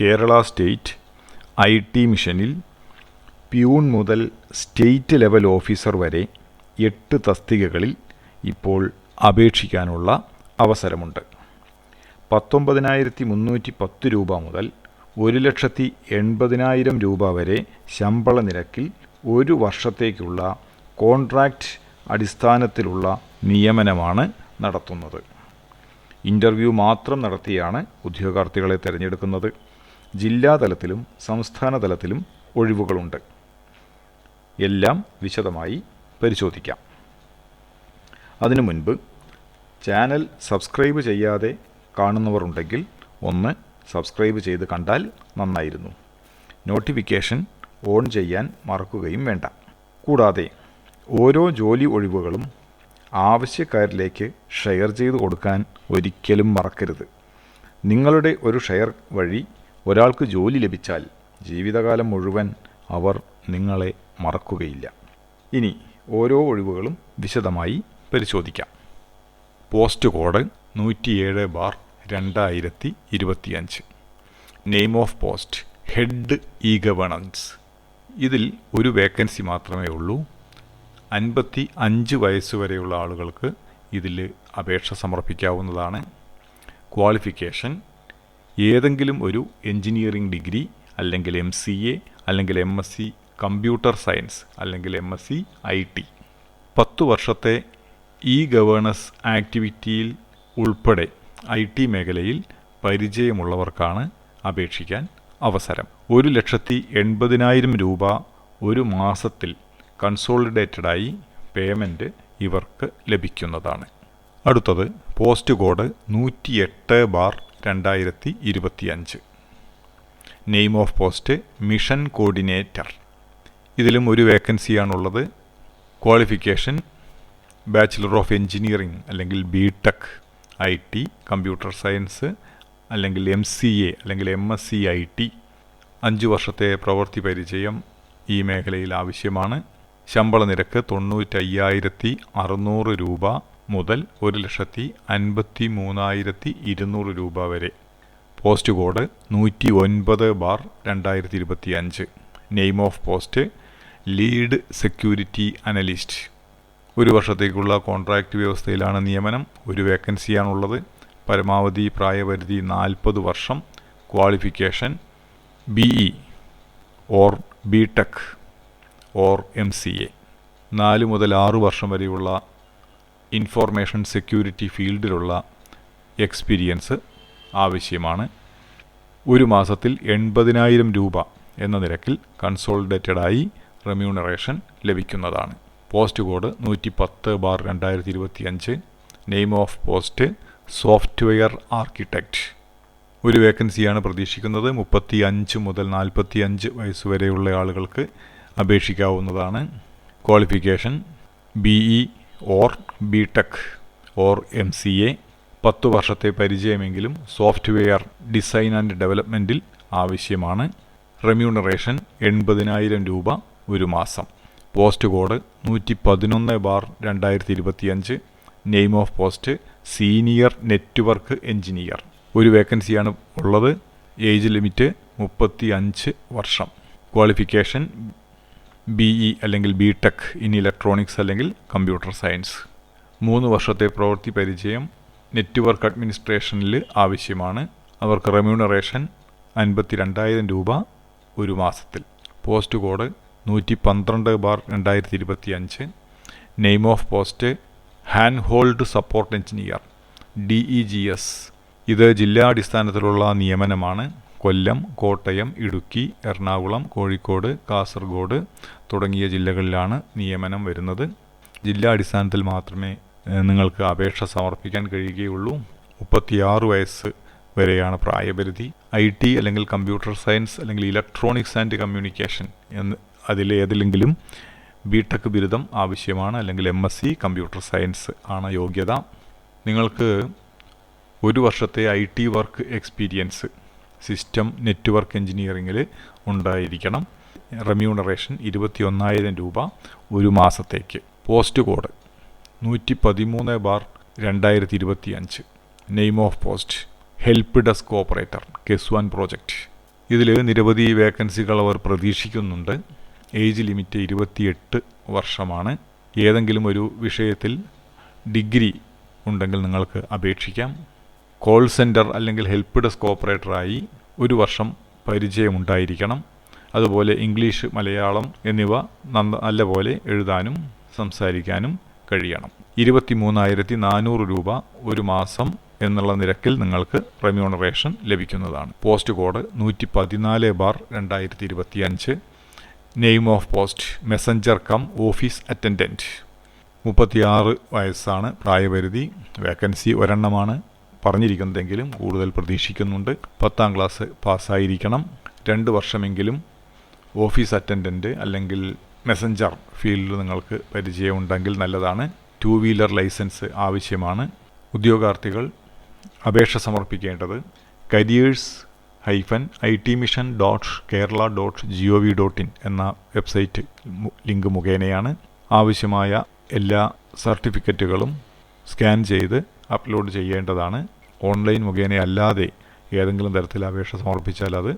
Kerala state I T മിഷനിൽ peon മുതൽ state level officer വരെ എട്ട് തസ്തികകളിൽ ഇപ്പോൾ അപേക്ഷിക്കാനുള്ള അവസരമുണ്ട്. പത്തൊമ്പതിനായിരത്തി മുന്നൂറ്റി പത്ത് രൂപ മുതൽ ഒരു ലക്ഷത്തി എൺപതിനായിരം രൂപ വരെ ശമ്പള നിരക്കിൽ ഒരു വർഷത്തേക്കുള്ള കോൺട്രാക്റ്റ് അടിസ്ഥാനത്തിലുള്ള നിയമനമാണ് നടത്തുന്നത്. ഇന്റർവ്യൂ മാത്രം നടത്തിയാണ് ഉദ്യോഗാർത്ഥികളെ തിരഞ്ഞെടുക്കുന്നത്. ജില്ലാ തലത്തിലും സംസ്ഥാന തലത്തിലും ഒഴിവുകളുണ്ട്. എല്ലാം വിശദമായി പരിശോധിക്കാം. അതിനു മുൻപ് ചാനൽ സബ്സ്ക്രൈബ് ചെയ്യാതെ കാണുന്നവർ ഉണ്ടെങ്കിൽ ഒന്ന് സബ്സ്ക്രൈബ് ചെയ്ത് കണ്ടാൽ നന്നായിരുന്നു. നോട്ടിഫിക്കേഷൻ ഓൺ ചെയ്യാൻ മറക്കുകയും വേണ്ട. കൂടാതെ ഓരോ ജോലി ഒഴിവുകളും ആവശ്യക്കാരിലേക്ക് ഷെയർ ചെയ്ത് കൊടുക്കാൻ ഒരിക്കലും മറക്കരുത്. നിങ്ങളുടെ ഒരു ഷെയർ വഴി ഒരാൾക്ക് ജോലി ലഭിച്ചാൽ ജീവിതകാലം മുഴുവൻ അവർ നിങ്ങളെ മറക്കുകയില്ല. ഇനി ഓരോ ഒഴിവുകളും വിശദമായി പരിശോധിക്കാം. പോസ്റ്റ് കോഡ് നൂറ്റിയേഴ് ബാർ രണ്ടായിരത്തി ഇരുപത്തിയഞ്ച് name of post head e governance ഇതിൽ ഒരു വേക്കൻസി മാത്രമേ ഉള്ളൂ. അൻപത്തി അഞ്ച് വയസ്സ് വരെയുള്ള ആളുകൾക്ക് ഇതിൽ അപേക്ഷ സമർപ്പിക്കാവുന്നതാണ്. ക്വാളിഫിക്കേഷൻ ഏതെങ്കിലും ഒരു എൻജിനീയറിംഗ് ഡിഗ്രി അല്ലെങ്കിൽ എം സി എ അല്ലെങ്കിൽ M S C computer science അല്ലെങ്കിൽ M S C I T. പത്തു വർഷത്തെ ഇ ഗവേണൻസ് ആക്ടിവിറ്റിയിൽ ഉൾപ്പെടെ ഐ ടി മേഖലയിൽ പരിചയമുള്ളവർക്കാണ് അപേക്ഷിക്കാൻ അവസരം. ഒരു ലക്ഷത്തി എൺപതിനായിരം രൂപ ഒരു മാസത്തിൽ കൺസോളിഡേറ്റഡായി പേയ്മെന്റ് ഇവർക്ക് ലഭിക്കുന്നതാണ്. അടുത്തത് പോസ്റ്റ് കോഡ് നൂറ്റിയെട്ട് ബാർ രണ്ടായിരത്തി ഇരുപത്തിയഞ്ച് name of post mission coordinator ഇതിലും ഒരു വേക്കൻസിയാണുള്ളത് ക്വാളിഫിക്കേഷൻ ബാച്ചിലർ ഓഫ് എൻജിനീയറിംഗ് അല്ലെങ്കിൽ B tech I T computer science അല്ലെങ്കിൽ എം സി എ അല്ലെങ്കിൽ M S C I T അഞ്ച് വർഷത്തെ പ്രവൃത്തി പരിചയം ഈ മേഖലയിൽ ആവശ്യമാണ്. ശമ്പള നിരക്ക് തൊണ്ണൂറ്റയ്യായിരത്തി അറുന്നൂറ് രൂപ. മുതൽ ഒരു ലക്ഷത്തി അൻപത്തി മൂന്നായിരത്തി ഇരുന്നൂറ് രൂപ വരെ. പോസ്റ്റ് കോഡ് നൂറ്റി ഒൻപത് ബാർ രണ്ടായിരത്തി ഇരുപത്തി അഞ്ച്. Name of post lead security analyst. ഒരു വർഷത്തേക്കുള്ള കോൺട്രാക്റ്റ് വ്യവസ്ഥയിലാണ് നിയമനം. ഒരു വേക്കൻസിയാണുള്ളത്. പരമാവധി പ്രായപരിധി നാൽപ്പത് വർഷം. Qualification B E or B tech or M C A. നാല് മുതൽ ആറ് വർഷം വരെയുള്ള ഇൻഫോർമേഷൻ സെക്യൂരിറ്റി ഫീൽഡിലുള്ള എക്സ്പീരിയൻസ് ആവശ്യമാണ്. ഒരു മാസത്തിൽ എൺപതിനായിരം രൂപ എന്ന നിരക്കിൽ കൺസോൾഡേറ്റഡായി റെമ്യൂണറേഷൻ ലഭിക്കുന്നതാണ്. പോസ്റ്റ് കോഡ് നൂറ്റി പത്ത് ബാർ രണ്ടായിരത്തി ഇരുപത്തി അഞ്ച് name of post software architect ഒരു വേക്കൻസിയാണ് പ്രതീക്ഷിക്കുന്നത്. മുപ്പത്തി അഞ്ച് മുതൽ നാൽപ്പത്തി അഞ്ച് വയസ്സ് വരെയുള്ള ആളുകൾക്ക് അപേക്ഷിക്കാവുന്നതാണ്. Qualification B E or B tech or M C A പത്തു വർഷത്തെ പരിചയമെങ്കിലും സോഫ്റ്റ്വെയർ ഡിസൈൻ ആൻഡ് ഡെവലപ്മെന്റിൽ ആവശ്യമാണ്. റെമ്യൂണറേഷൻ എൺപതിനായിരം രൂപ ഒരു മാസം. പോസ്റ്റ് കോഡ് നൂറ്റി പതിനൊന്ന് ബാർ രണ്ടായിരത്തി ഇരുപത്തിയഞ്ച് name of post senior network engineer ഒരു വേക്കൻസിയാണ് ഉള്ളത്. ഏജ് ലിമിറ്റ് മുപ്പത്തി അഞ്ച് വർഷം. ക്വാളിഫിക്കേഷൻ ബി ഇ അല്ലെങ്കിൽ ബി ടെക് ഇൻ ഇലക്ട്രോണിക്സ് അല്ലെങ്കിൽ കമ്പ്യൂട്ടർ സയൻസ്. മൂന്ന് വർഷത്തെ പ്രവൃത്തി പരിചയം നെറ്റ്വർക്ക് അഡ്മിനിസ്ട്രേഷനിൽ ആവശ്യമാണ്. അവർക്ക് റെമ്യൂണറേഷൻ അൻപത്തി രണ്ടായിരം രൂപ ഒരു മാസത്തിൽ. പോസ്റ്റ് കോഡ് നൂറ്റി പന്ത്രണ്ട് ബാർ രണ്ടായിരത്തി ഇരുപത്തി അഞ്ച് name of post hand hold support engineer D E G S. ഇത് ജില്ലാടിസ്ഥാനത്തിലുള്ള നിയമനമാണ്. കൊല്ലം കോട്ടയം ഇടുക്കി എറണാകുളം കോഴിക്കോട് കാസർഗോഡ് തുടങ്ങിയ ജില്ലകളിലാണ് നിയമനം വരുന്നത്. ജില്ലാടിസ്ഥാനത്തിൽ മാത്രമേ നിങ്ങൾക്ക് അപേക്ഷ സമർപ്പിക്കാൻ കഴിയുകയുള്ളൂ. മുപ്പത്തിയാറ് വയസ്സ് വരെയാണ് പ്രായപരിധി. ഐ ടി അല്ലെങ്കിൽ കമ്പ്യൂട്ടർ സയൻസ് അല്ലെങ്കിൽ ഇലക്ട്രോണിക്സ് ആൻഡ് കമ്മ്യൂണിക്കേഷൻ എന്ന് അതിലേതിലെങ്കിലും ബി ടെക് ബിരുദം ആവശ്യമാണ് അല്ലെങ്കിൽ M S C computer science ആണ് യോഗ്യത. നിങ്ങൾക്ക് ഒരു വർഷത്തെ I T work experience system network എഞ്ചിനീയറിങ്ങിൽ ഉണ്ടായിരിക്കണം. റെമ്യൂണറേഷൻ ഇരുപത്തി ഒന്നായിരം രൂപ ഒരു മാസത്തേക്ക്. പോസ്റ്റ് കോഡ് നൂറ്റി പതിമൂന്ന് ബാർ രണ്ടായിരത്തി ഇരുപത്തി അഞ്ച് name of post help desk operator KSWAN project. ഇതിൽ നിരവധി വേക്കൻസികൾ അവർ പ്രതീക്ഷിക്കുന്നുണ്ട്. ഏജ് ലിമിറ്റ് ഇരുപത്തിയെട്ട് വർഷമാണ്. ഏതെങ്കിലും ഒരു വിഷയത്തിൽ ഡിഗ്രി ഉണ്ടെങ്കിൽ നിങ്ങൾക്ക് അപേക്ഷിക്കാം. കോൾ സെന്റർ അല്ലെങ്കിൽ ഹെൽപ്പ് ഡെസ്ക് ഓപ്പറേറ്ററായി ഒരു വർഷം പരിചയമുണ്ടായിരിക്കണം. അതുപോലെ ഇംഗ്ലീഷ് മലയാളം എന്നിവ നന്ന നല്ലപോലെ എഴുതാനും സംസാരിക്കാനും കഴിയണം. ഇരുപത്തി മൂന്നായിരത്തി നാനൂറ് രൂപ ഒരു മാസം എന്നുള്ള നിരക്കിൽ നിങ്ങൾക്ക് റെമ്യൂണറേഷൻ ലഭിക്കുന്നതാണ്. പോസ്റ്റ് കോഡ് നൂറ്റി പതിനാല് ബാർ രണ്ടായിരത്തി ഇരുപത്തി അഞ്ച് name of post messenger cum office attendant. മുപ്പത്തിയാറ് വയസ്സാണ് പ്രായപരിധി. വേക്കൻസി ഒരെണ്ണമാണ് പറഞ്ഞിരിക്കുന്നതെങ്കിലും കൂടുതൽ പ്രതീക്ഷിക്കുന്നുണ്ട്. പത്താം ക്ലാസ് പാസ്സായിരിക്കണം. രണ്ട് വർഷമെങ്കിലും ഓഫീസ് അറ്റൻഡന്റ് അല്ലെങ്കിൽ മെസ്സഞ്ചർ ഫീൽഡിൽ നിങ്ങൾക്ക് പരിചയമുണ്ടെങ്കിൽ നല്ലതാണ്. ടു വീലർ ലൈസൻസ് ആവശ്യമാണ്. ഉദ്യോഗാർത്ഥികൾ അപേക്ഷ സമർപ്പിക്കേണ്ടത്. Careers hyphen I T mission dot Kerala dot G O V dot in എന്ന വെബ്സൈറ്റ് ലിങ്ക് മുഖേനയാണ്. ആവശ്യമായ എല്ലാ സർട്ടിഫിക്കറ്റുകളും സ്കാൻ ചെയ്ത് അപ്ലോഡ് ചെയ്യേണ്ടതാണ്. ഓൺലൈൻ മുഖേന അല്ലാതെ ഏതെങ്കിലും തരത്തിൽ അപേക്ഷ സമർപ്പിച്ചാൽ അത്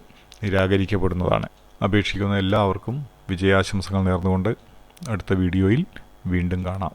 നിരാകരിക്കപ്പെടുന്നതാണ്. അപേക്ഷിക്കുന്ന എല്ലാവർക്കും വിജയാശംസകൾ നേർന്നുകൊണ്ട് അടുത്ത വീഡിയോയിൽ വീണ്ടും കാണാം.